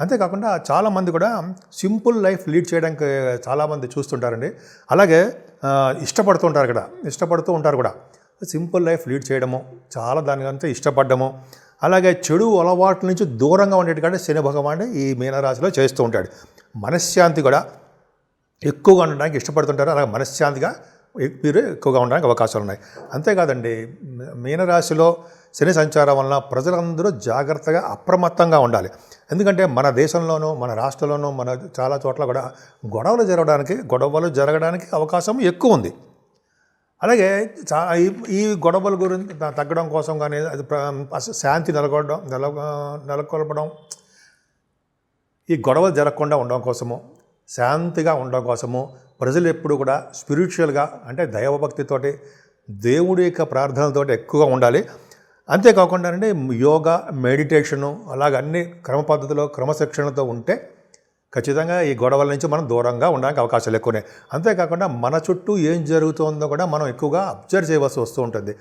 అంతేకాకుండా చాలామంది కూడా సింపుల్ లైఫ్ లీడ్ చేయడానికి చాలామంది చూస్తుంటారండి. అలాగే ఇష్టపడుతూ ఉంటారు కూడా ఇష్టపడుతూ ఉంటారు కూడా. సింపుల్ లైఫ్ లీడ్ చేయడము చాలా దానికంతా ఇష్టపడ్డము. అలాగే చెడు అలవాట్ల నుంచి దూరంగా ఉండేట్టుగా శని భగవానుడు ఈ మీనరాశిలో చేస్తూ ఉంటాడు. మనశ్శాంతి కూడా ఎక్కువగా ఉండడానికి ఇష్టపడుతుంటారు. అలాగే మనశ్శాంతిగా మీరు ఎక్కువగా ఉండడానికి అవకాశాలు ఉన్నాయి. అంతేకాదండి మీనరాశిలో శని సంచారం వలన ప్రజలందరూ జాగ్రత్తగా అప్రమత్తంగా ఉండాలి. ఎందుకంటే మన దేశంలోనూ మన రాష్ట్రంలోనూ మన చాలా చోట్ల కూడా గొడవలు జరగడానికి గొడవలు జరగడానికి అవకాశం ఎక్కువ ఉంది. అలాగే చా ఈ ఈ గొడవల గురించి తగ్గడం కోసం కానీ అది ప్ర- శాంతి నెలకొడడం నెల నెలకొల్పడం ఈ గొడవలు జరగకుండా ఉండడం కోసము శాంతిగా ఉండడం కోసము ప్రజలు ఎప్పుడు కూడా స్పిరిచువల్గా అంటే దైవభక్తితోటి దేవుడి యొక్క ప్రార్థనలతోటి ఎక్కువగా ఉండాలి. అంతేకాకుండా అంటే యోగా మెడిటేషను అలాగ అన్ని క్రమ పద్ధతిలో క్రమశిక్షణతో ఉంటే ఖచ్చితంగా ఈ గొడవల నుంచి మనం దూరంగా ఉండడానికి అవకాశాలు ఎక్కువనే. అంతేకాకుండా మన చుట్టూ ఏం జరుగుతుందో కూడా మనం ఎక్కువగా అబ్జర్వ్ చేయవలసి వస్తూ ఉంటుంది.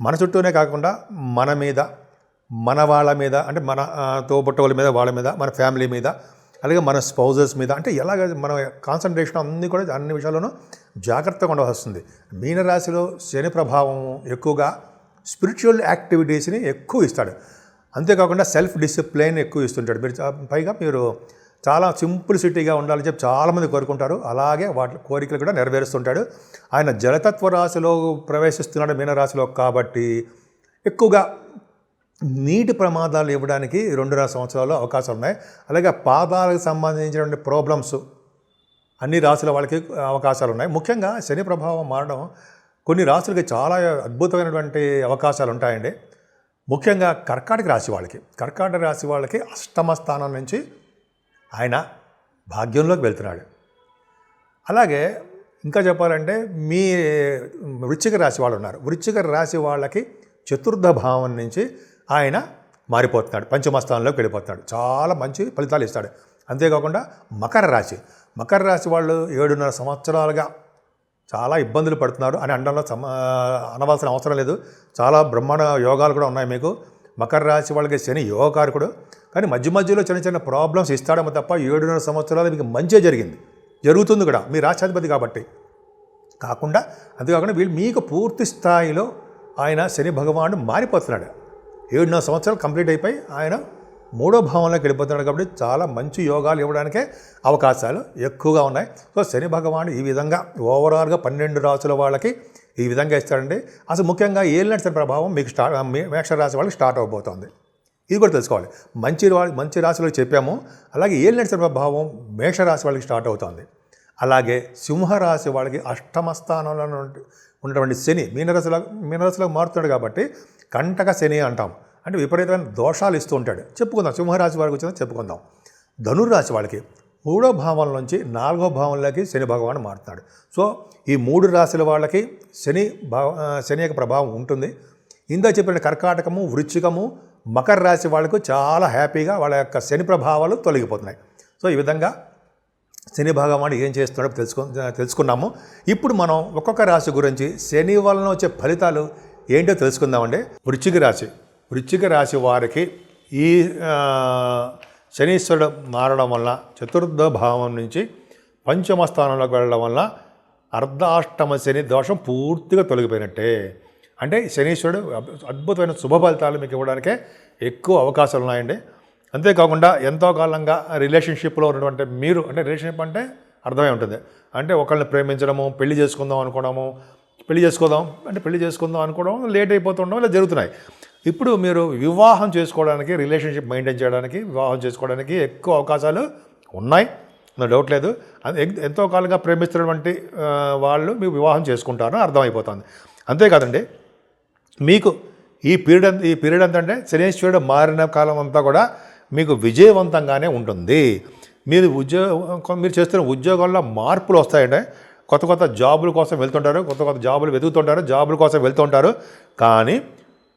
మన చుట్టూనే కాకుండా మన మీద మన వాళ్ళ మీద అంటే మన ఆ, తోబుట్టవుల మీద వాళ్ళ మీద మన ఫ్యామిలీ మీద అలాగే మన స్పౌజెస్ మీద అంటే ఎలాగ మన కాన్సన్ట్రేషన్ అన్నీ కూడా అన్ని విషయాల్లోనూ జాగ్రత్తగా ఉండవలసి వస్తుంది. మీనరాశిలో శని ప్రభావం ఎక్కువగా స్పిరిచువల్ యాక్టివిటీస్ని ఎక్కువ ఇస్తాడు. అంతేకాకుండా సెల్ఫ్ డిసిప్లైన్ ఎక్కువ ఇస్తుంటాడు. మీరు పైగా మీరు చాలా సింప్లిసిటీగా ఉండాలని చెప్పి చాలామంది కోరుకుంటారు. అలాగే వాటి కోరికలు కూడా నెరవేరుస్తుంటాడు. ఆయన జలతత్వ రాశిలో ప్రవేశిస్తున్నాడు మీనరాశిలో కాబట్టి ఎక్కువగా నీటి ప్రమాదాలు ఇవ్వడానికి రెండున్నర సంవత్సరాలు అవకాశాలు ఉన్నాయి. అలాగే పాదాలకు సంబంధించినటువంటి ప్రాబ్లమ్స్ అన్ని రాశుల వాళ్ళకి అవకాశాలు ఉన్నాయి. ముఖ్యంగా శని ప్రభావం మారడం కొన్ని రాశులకి చాలా అద్భుతమైనటువంటి అవకాశాలు ఉంటాయండి ముఖ్యంగా కర్కాటక రాశి వాళ్ళకి. కర్కాటక రాశి వాళ్ళకి అష్టమ స్థానం నుంచి ఆయన భాగ్యంలోకి వెళ్తున్నాడు. అలాగే ఇంకా చెప్పాలంటే మీ వృశ్చిక రాశి వాళ్ళు ఉన్నారు. వృశ్చిక రాశి వాళ్ళకి చతుర్థ భావం నుంచి ఆయన మారిపోతున్నాడు. పంచమస్థానంలోకి వెళ్ళిపోతున్నాడు. చాలా మంచి ఫలితాలు ఇస్తాడు. అంతేకాకుండా మకర రాశి. మకర రాశి వాళ్ళు ఏడున్నర సంవత్సరాలుగా చాలా ఇబ్బందులు పడుతున్నారు అని అనడంలో సమ అనవలసిన అవసరం లేదు. చాలా బ్రహ్మాండ యోగాలు కూడా ఉన్నాయి మీకు. మకర రాశి వాళ్ళకి శని యోగకారకుడు. కానీ మధ్య మధ్యలో చిన్న చిన్న ప్రాబ్లమ్స్ ఇస్తాడేమో తప్ప ఏడున్నర సంవత్సరాలు మీకు మంచిగా జరిగింది. జరుగుతుంది కూడా. మీ రాష్ట్రాధిపతి కాబట్టి. కాకుండా అంతేకాకుండా వీళ్ళు మీకు పూర్తి స్థాయిలో ఆయన శని భగవానుడు మారిపోతున్నాడు. ఏడున్నర సంవత్సరాలు కంప్లీట్ అయిపోయి ఆయన మూడో భావంలోకి వెళ్ళిపోతున్నాడు కాబట్టి చాలా మంచి యోగాలు ఇవ్వడానికే అవకాశాలు ఎక్కువగా ఉన్నాయి. సో శని భగవానుడు ఈ విధంగా ఓవరాల్గా పన్నెండు రాసుల వాళ్ళకి ఈ విధంగా ఇస్తాడండి. అసలు ముఖ్యంగా ఏలినట్టు శని ప్రభావం మీకు స్టార్ట్ మేష రాశి వాళ్ళకి స్టార్ట్ అవబోతోంది. ఇది కూడా తెలుసుకోవాలి. మంచి మంచి రాశిలో చెప్పాము. అలాగే ఏలినట్టు శని ప్రభావం మేషరాశి వాళ్ళకి స్టార్ట్ అవుతుంది. అలాగే సింహరాశి వాళ్ళకి అష్టమ స్థానంలో ఉన్నటువంటి శని మీనరాశిలో మీనరాశిలో మారుతున్నాడు కాబట్టి కంటక శని అంటాం. అంటే విపరీతమైన దోషాలు ఇస్తూ ఉంటాడు. చెప్పుకుందాం. సింహరాశి వారికి వచ్చిందని చెప్పుకుందాం. ధనుర్రాశి వాళ్ళకి మూడో భావం నుంచి నాలుగో భావంలోకి శని భగవాన్ మారుతున్నాడు. సో ఈ మూడు రాశుల వాళ్ళకి శని భావ శని యొక్క ప్రభావం ఉంటుంది. ఇందా చెప్పిన కర్కాటకము వృచ్చికము మకర రాశి వాళ్ళకు చాలా హ్యాపీగా వాళ్ళ యొక్క శని ప్రభావాలు తొలగిపోతున్నాయి. సో ఈ విధంగా శని భగవాన్ ఏం చేస్తున్నాడో తెలుసుకు తెలుసుకున్నాము. ఇప్పుడు మనం ఒక్కొక్క రాశి గురించి శని వలన వచ్చే ఫలితాలు ఏంటో తెలుసుకుందామండి. వృచ్చిక రాశి. వృశ్చిక రాశి వారికి ఈ శనీశ్వరుడు మారడం వల్ల చతుర్థ భావం నుంచి పంచమ స్థానంలోకి వెళ్ళడం వల్ల అర్ధాష్టమ శని దోషం పూర్తిగా తొలగిపోయినట్టే. అంటే శనీశ్వరుడు అద్భుతమైన శుభ ఫలితాలు మీకు ఇవ్వడానికే ఎక్కువ అవకాశాలు ఉన్నాయండి. అంతేకాకుండా ఎంతో కాలంగా రిలేషన్షిప్లో ఉన్నటువంటి మీరు అంటే రిలేషన్షిప్ అంటే అర్థమై ఉంటుంది. అంటే ఒకళ్ళని ప్రేమించడము పెళ్ళి చేసుకుందాం అనుకోవడము పెళ్ళి చేసుకోదాం అంటే పెళ్ళి చేసుకుందాం అనుకోవడం లేట్ అయిపోతుండడం ఇలా జరుగుతున్నాయి. ఇప్పుడు మీరు వివాహం చేసుకోవడానికి రిలేషన్షిప్ మెయింటైన్ చేయడానికి వివాహం చేసుకోవడానికి ఎక్కువ అవకాశాలు ఉన్నాయి. నా డౌట్ లేదు. ఎగ్- ఎంతో కాలంగా ప్రేమిస్తున్నటువంటి వాళ్ళు మీకు వివాహం చేసుకుంటారని అర్థమైపోతుంది. అంతేకాదండి మీకు ఈ పీరియడ్ ఈ పీరియడ్ అంతా అంటే శనేశ్వరుడు మారిన కాలం అంతా కూడా మీకు విజయవంతంగానే ఉంటుంది. మీరు ఉద్యోగం మీరు చేస్తున్న ఉద్యోగంలో మార్పులు వస్తాయంటే కొత్త కొత్త జాబుల కోసం వెళ్తుంటారు కొత్త కొత్త జాబులు వెతుకుతుంటారు జాబుల కోసం వెళ్తుంటారు. కానీ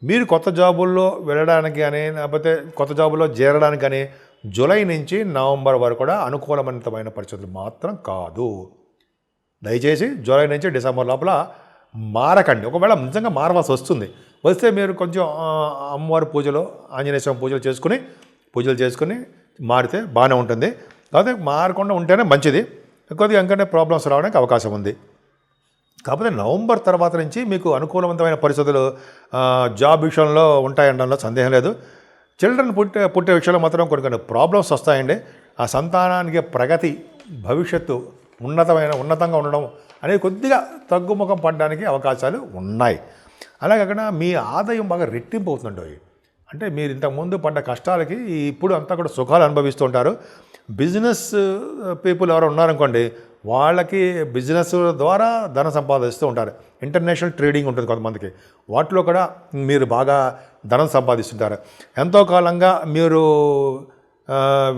మీరు కొత్త జాబుల్లో వెళ్ళడానికి కానీ లేకపోతే కొత్త జాబుల్లో చేరడానికి కానీ జూలై నుంచి నవంబర్ వరకు కూడా అనుకూలమైనమైన పరిస్థితులు మాత్రం కాదు. దయచేసి జూలై నుంచి డిసెంబర్ లోపల మారకండి. ఒకవేళ నిజంగా మారవలసి వస్తుంది. వస్తే మీరు కొంచెం అమ్మవారి పూజలు ఆంజనేయ స్వామి పూజలు చేసుకుని పూజలు చేసుకుని మారితే బాగానే ఉంటుంది. కాకపోతే మారకుండా ఉంటేనే మంచిది. కొద్దిగా ఇంకంటే ప్రాబ్లమ్స్ రావడానికి అవకాశం ఉంది. కాకపోతే నవంబర్ తర్వాత నుంచి మీకు అనుకూలవంతమైన పరిస్థితులు జాబ్ విషయంలో ఉంటాయనడంలో సందేహం లేదు. చిల్డ్రన్ పుట్టే పుట్టే విషయంలో మాత్రం కొన్ని కొన్ని ప్రాబ్లమ్స్ వస్తాయండి. ఆ సంతానానికి ప్రగతి భవిష్యత్తు ఉన్నతమైన ఉన్నతంగా ఉండడం అనేది కొద్దిగా తగ్గుముఖం పడడానికి అవకాశాలు ఉన్నాయి. అలాగే అక్కడ మీ ఆదాయం బాగా రెట్టింపు అవుతుందండి. అంటే మీరు ఇంతకుముందు పడ్డ కష్టాలకి ఇప్పుడు అంతా కూడా సుఖాలు అనుభవిస్తుంటారు బిజినెస్ పీపుల్ ఎవరు ఉన్నారనుకోండి వాళ్ళకి బిజినెస్ ద్వారా ధన సంపాదిస్తూ ఉంటారు. ఇంటర్నేషనల్ ట్రేడింగ్ ఉంటుంది కొంతమందికి. వాటిలో కూడా మీరు బాగా ధనం సంపాదిస్తుంటారు. ఎంతో కాలంగా మీరు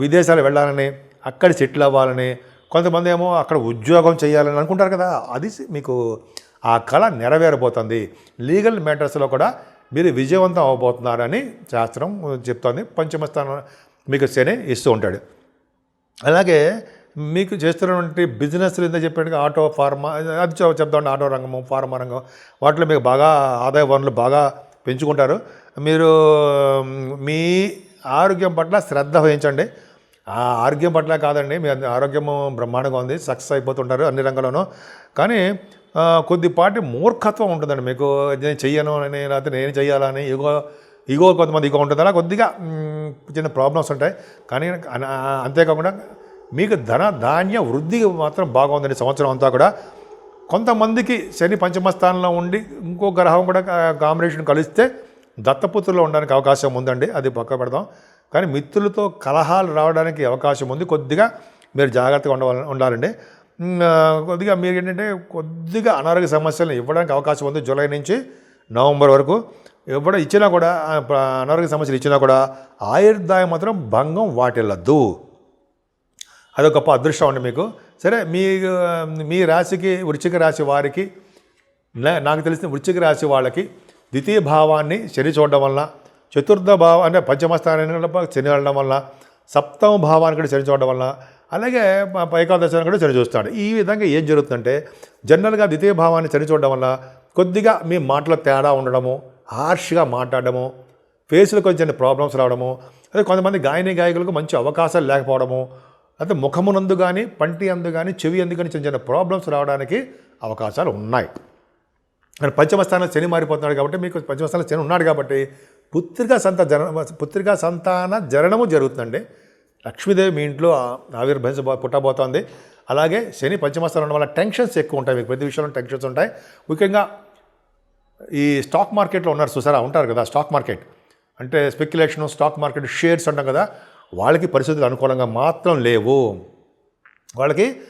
విదేశాలు వెళ్ళాలని అక్కడ సెటిల్ అవ్వాలని కొంతమంది ఏమో అక్కడ ఉద్యోగం చేయాలని అనుకుంటారు కదా. అది మీకు ఆ కళ నెరవేరబోతుంది. లీగల్ మ్యాటర్స్లో కూడా మీరు విజయవంతం అవబోతున్నారని శాస్త్రం చెప్తోంది. పంచమ స్థానం మీకు శని ఇస్తూ ఉంటాడు. అలాగే మీకు చేస్తున్నటువంటి బిజినెస్లు ఎంత చెప్పాడు ఆటో ఫార్మా అది చెప్తామండి ఆటో రంగము ఫార్మా రంగం. వాటిలో మీకు బాగా ఆదాయ వనరులు బాగా పెంచుకుంటారు. మీరు మీ ఆరోగ్యం పట్ల శ్రద్ధ వహించండి. ఆ ఆరోగ్యం పట్ల కాదండి. మీ ఆరోగ్యం బ్రహ్మాండంగా ఉంది. సక్సెస్ అయిపోతుంటారు అన్ని రంగాల్లోనూ. కానీ కొద్దిపాటి మూర్ఖత్వం ఉంటుందండి మీకు. నేను చెయ్యను అని లేకపోతే నేను చెయ్యాలని ఇగో ఇగో కొంతమంది ఇగో ఉంటుంది అలా కొద్దిగా చిన్న ప్రాబ్లమ్స్ ఉంటాయి. కానీ అంతేకాకుండా మీకు ధన ధాన్య వృద్ధి మాత్రం బాగుందండి సంవత్సరం అంతా కూడా. కొంతమందికి శని పంచమ స్థానంలో ఉండి ఇంకో గ్రహం కూడా కాంబినేషన్ కలిస్తే దత్తపుత్రులు ఉండడానికి అవకాశం ఉందండి. అది పక్క పెడదాం. కానీ మిత్రులతో కలహాలు రావడానికి అవకాశం ఉంది. కొద్దిగా మీరు జాగ్రత్తగా ఉండాలి ఉండాలండి. కొద్దిగా మీరు ఏంటంటే కొద్దిగా అనారోగ్య సమస్యలు ఇవ్వడానికి అవకాశం ఉంది జూలై నుంచి నవంబర్ వరకు. ఇవ్వడం ఇచ్చినా కూడా అనారోగ్య సమస్యలు ఇచ్చినా కూడా ఆయుర్దాయం మాత్రం భంగం వాటిల్లద్దు అదొక గొప్ప అదృష్టం అండి మీకు. సరే మీ మీ రాశికి వృశ్చిక రాశి వారికి నాకు తెలిసిన వృశ్చిక రాశి వాళ్ళకి ద్వితీయ భావాన్ని శని చూడడం వల్ల చతుర్థ భావ అంటే పంచమ స్థానానికి శని వెళ్ళడం వల్ల సప్తమ భావాన్ని కూడా శని చూడడం వల్ల అలాగే ప- ఏకాదశాన్ని కూడా శని చూస్తాడు. ఈ విధంగా ఏం జరుగుతుందంటే జనరల్గా ద్వితీయ భావాన్ని శని చూడడం వల్ల కొద్దిగా మీ మాటలో తేడా ఉండడము హార్ష్గా మాట్లాడడము ఫేస్లో కొంచెం ప్రాబ్లమ్స్ రావడము అదే కొంతమంది గాయని గాయకులకు మంచి అవకాశాలు లేకపోవడము అయితే ముఖమునందు కానీ పంటి అందు కానీ చెవి అందు కానీ చిన్న చిన్న ప్రాబ్లమ్స్ రావడానికి అవకాశాలు ఉన్నాయి. మరి పంచమ శని మారిపోతున్నాడు కాబట్టి మీకు పంచమస్థానంలో శని ఉన్నాడు కాబట్టి పుత్రికా సంత జన పుత్రికా సంతాన జరణము జరుగుతుందండి. లక్ష్మీదేవి మీ ఇంట్లో ఆ- ఆవిర్భవించ పుట్టబోతోంది. అలాగే శని పంచమస్థానం ఉండడం వల్ల టెన్షన్స్ ఎక్కువ ఉంటాయి మీకు. ప్రతి విషయంలో టెన్షన్స్ ఉంటాయి. ముఖ్యంగా ఈ స్టాక్ మార్కెట్లో ఉన్నారు చూసారా? ఉంటారు కదా స్టాక్ మార్కెట్. అంటే స్పెక్యులేషన్ స్టాక్ మార్కెట్ షేర్స్ అంటాం కదా. వాళ్ళకి పరిస్థితులు అనుకూలంగా మాత్రం లేవు. వాళ్ళకి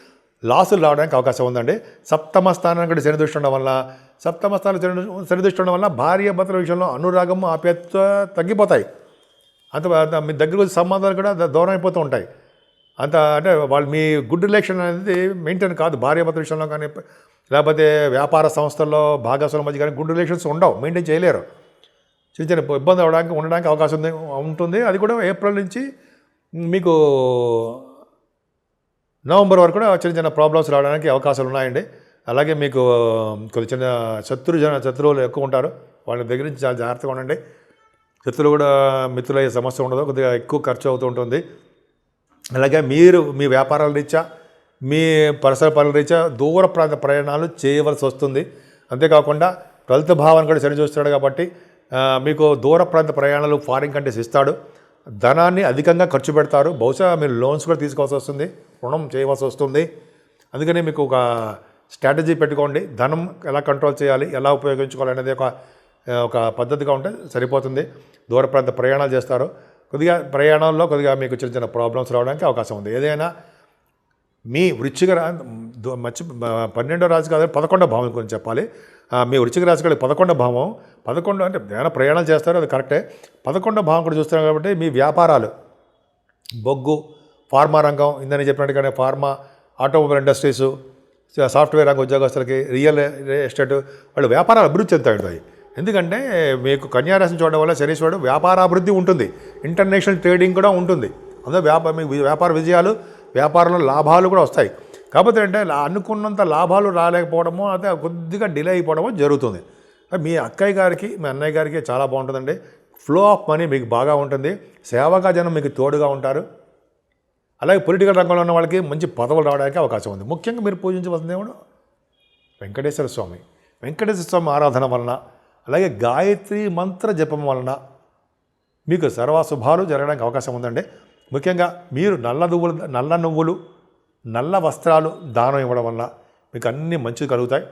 లాసులు రావడానికి అవకాశం ఉందండి. సప్తమ స్థానం శని దృష్టి ఉండడం వల్ల సప్తమ స్థానం శని ఉండడం వల్ల భార్య భర్తల విషయంలో అనురాగం ఆప్యాయత తగ్గిపోతాయి. అంత మీ దగ్గరకు వచ్చే సంబంధాలు కూడా దూరం అయిపోతూ ఉంటాయి. అంత అంటే వాళ్ళు మీ గుడ్ రిలేషన్ అనేది మెయింటైన్ కాదు. భార్య భర్తల విషయంలో కానీ లేకపోతే వ్యాపార సంస్థల్లో భాగస్వాముల మధ్య కానీ గుడ్ రిలేషన్స్ ఉండవు. మెయింటైన్ చేయలేరు. చిన్న చిన్న ఇబ్బంది అవడానికి ఉండడానికి అవకాశం ఉంది ఉంటుంది. అది కూడా ఏప్రిల్ నుంచి మీకు నవంబర్ వరకు కూడా చిన్న చిన్న ప్రాబ్లమ్స్ రావడానికి అవకాశాలు ఉన్నాయండి. అలాగే మీకు కొద్ది చిన్న శత్రు జన శత్రువులు ఎక్కువ ఉంటారు. వాళ్ళ దగ్గర నుంచి చాలా జాగ్రత్తగా ఉండండి. శత్రువులు కూడా మిత్రులయ్యే సమస్య ఉండదు. కొద్దిగా ఎక్కువ ఖర్చు అవుతూ ఉంటుంది. అలాగే మీరు మీ వ్యాపారాల రీత్యా మీ పరిసర పనుల రీత్యా దూర ప్రాంత ప్రయాణాలు చేయవలసి వస్తుంది. అంతేకాకుండా ట్వెల్త్ భావాన్ని కూడా సరి చూస్తున్నాడు కాబట్టి మీకు దూర ప్రాంత ప్రయాణాలు ఫారిన్ కంట్రీస్ ఇస్తాడు. ధనాన్ని అధికంగా ఖర్చు పెడతారు. బహుశా మీరు లోన్స్ కూడా తీసుకోవాల్సి వస్తుంది. రుణం చేయవలసి వస్తుంది. అందుకని మీకు ఒక స్ట్రాటజీ పెట్టుకోండి. ధనం ఎలా కంట్రోల్ చేయాలి ఎలా ఉపయోగించుకోవాలి అనేది ఒక ఒక పద్ధతిగా ఉంటే సరిపోతుంది. దూర ప్రాంత ప్రయాణాలు చేస్తారు. కొద్దిగా ప్రయాణాల్లో కొద్దిగా మీకు చిన్న చిన్న ప్రాబ్లమ్స్ రావడానికి అవకాశం ఉంది. ఏదైనా మీ వృచ్చిక రా మర్చి పన్నెండో రాజు కాదు పదకొండో భావం గురించి చెప్పాలి. మీ వృచ్చిక రాశి కూడా పదకొండో భావం. పదకొండు అంటే ఏమైనా ప్రయాణాలు చేస్తారు అది కరెక్టే. పదకొండో భావం కూడా చూస్తున్నారు కాబట్టి మీ వ్యాపారాలు బొగ్గు ఫార్మా రంగం ఇందని చెప్పినట్టుగానే ఫార్మా ఆటోమొబైల్ ఇండస్ట్రీస్ సాఫ్ట్వేర్ రంగ ఉద్యోగస్తులకి రియల్ ఎస్టేట్ వాళ్ళు వ్యాపారాలు అభివృద్ధి చెందుతాయి ఉంటాయి ఎందుకంటే మీకు కన్యారాశిని చూడడం వల్ల శనీశ్వరుడు వ్యాపారాభివృద్ధి ఉంటుంది. ఇంటర్నేషనల్ ట్రేడింగ్ కూడా ఉంటుంది. అందులో వ్యాపార మీకు వ్యాపార విజయాలు వ్యాపారంలో లాభాలు కూడా వస్తాయి. కాకపోతే అంటే అనుకున్నంత లాభాలు రాలేకపోవడమో అదే కొద్దిగా డిలే అయిపోవడమో జరుగుతుంది. మీ అక్కయ్య గారికి మీ అన్నయ్య గారికి చాలా బాగుంటుందండి. ఫ్లో ఆఫ్ మనీ మీకు బాగా ఉంటుంది. సేవగా జనం మీకు తోడుగా ఉంటారు. అలాగే పొలిటికల్ రంగంలో ఉన్న వాళ్ళకి మంచి పదవులు రావడానికి అవకాశం ఉంది. ముఖ్యంగా మీరు పూజించవలసిన దేవుడు వెంకటేశ్వర స్వామి. వెంకటేశ్వర స్వామి ఆరాధన వలన అలాగే గాయత్రి మంత్ర జపం వలన మీకు సర్వశుభాలు జరగడానికి అవకాశం ఉందండి. ముఖ్యంగా మీరు నల్ల నువ్వులు నల్ల నువ్వులు నల్ల వస్త్రాలు దానం ఇవ్వడం వల్ల మీకు అన్ని మంచి కలుగుతాయి.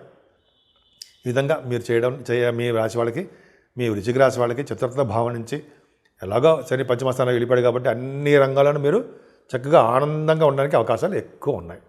ఈ విధంగా మీరు చేయడం చేయ మీ రాశి వాళ్ళకి మీ వృచ్చిక రాశి వాళ్ళకి చతుర్థ భావం నుంచి ఎలాగో శని పంచమస్థానంలో వెళ్ళిపోయాడు కాబట్టి అన్ని రంగాలను మీరు చక్కగా ఆనందంగా ఉండడానికి అవకాశాలు ఎక్కువ ఉన్నాయి.